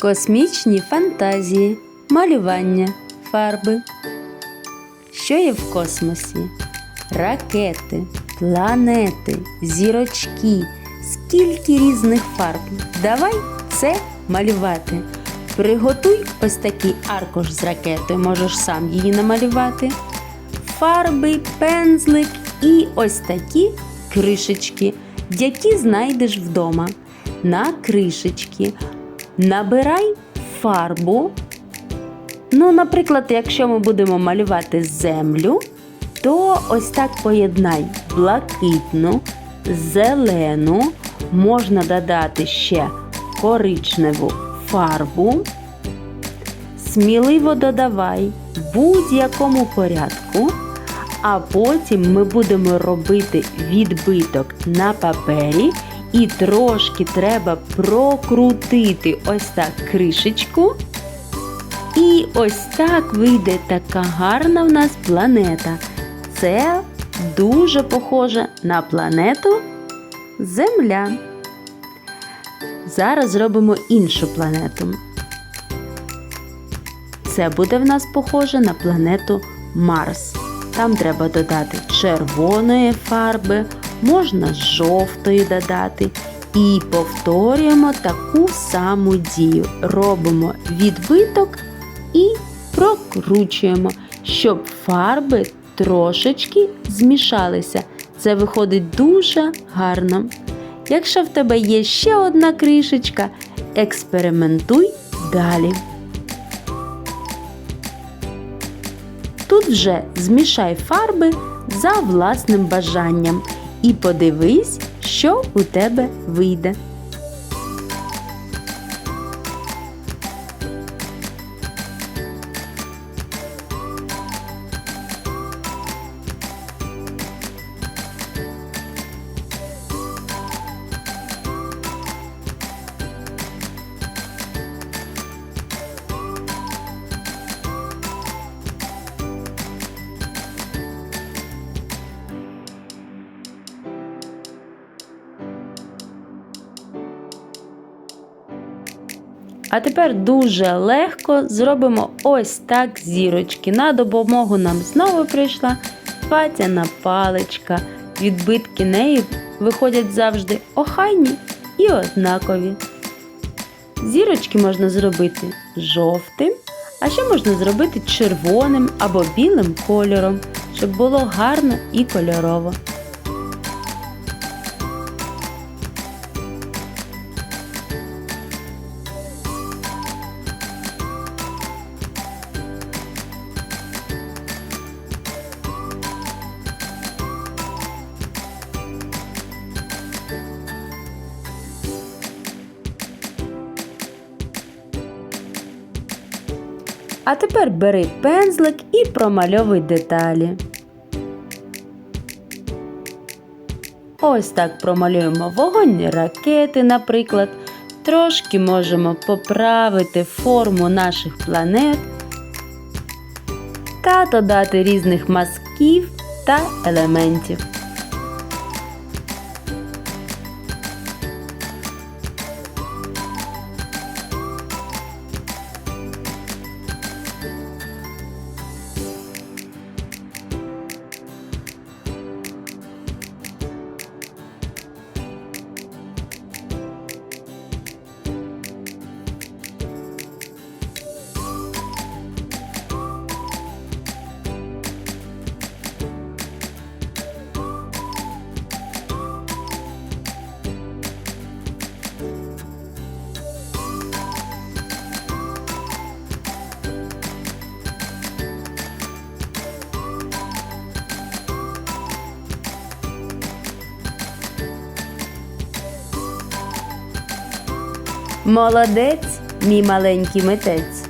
Космічні фантазії, малювання, фарби. Що є в космосі? Ракети, планети, зірочки. Скільки різних фарб. Давай це малювати. Приготуй ось такий аркуш з ракетою, можеш сам її намалювати. Фарби, пензлик і ось такі кришечки, які знайдеш вдома. На кришечки набирай фарбу. Ну, наприклад, якщо ми будемо малювати землю, то ось так поєднай блакитну, зелену, можна додати ще коричневу фарбу. Сміливо додавай в будь-якому порядку, а потім ми будемо робити відбиток на папері і трошки треба прокрутити ось так кришечку. І ось так вийде така гарна в нас планета. Це дуже похоже на планету Земля. Зараз зробимо іншу планету. Це буде в нас похоже на планету Марс. Там треба додати червоної фарби, можна жовтої додати. І повторюємо таку саму дію. Робимо відбиток і прокручуємо, щоб фарби трошечки змішалися. Це виходить дуже гарно. Якщо в тебе є ще одна кришечка, експериментуй далі. Тут вже змішай фарби за власним бажанням і подивись, що у тебе вийде. А тепер дуже легко зробимо ось так зірочки. На допомогу нам знову прийшла фатяна паличка. Відбитки неї виходять завжди охайні і однакові. Зірочки можна зробити жовтим, а ще можна зробити червоним або білим кольором, щоб було гарно і кольорово. А тепер бери пензлик і промальовуй деталі. Ось так промалюємо вогонь ракети, наприклад. Трошки можемо поправити форму наших планет та додати різних мазків та елементів. Молодець, мій маленький митець.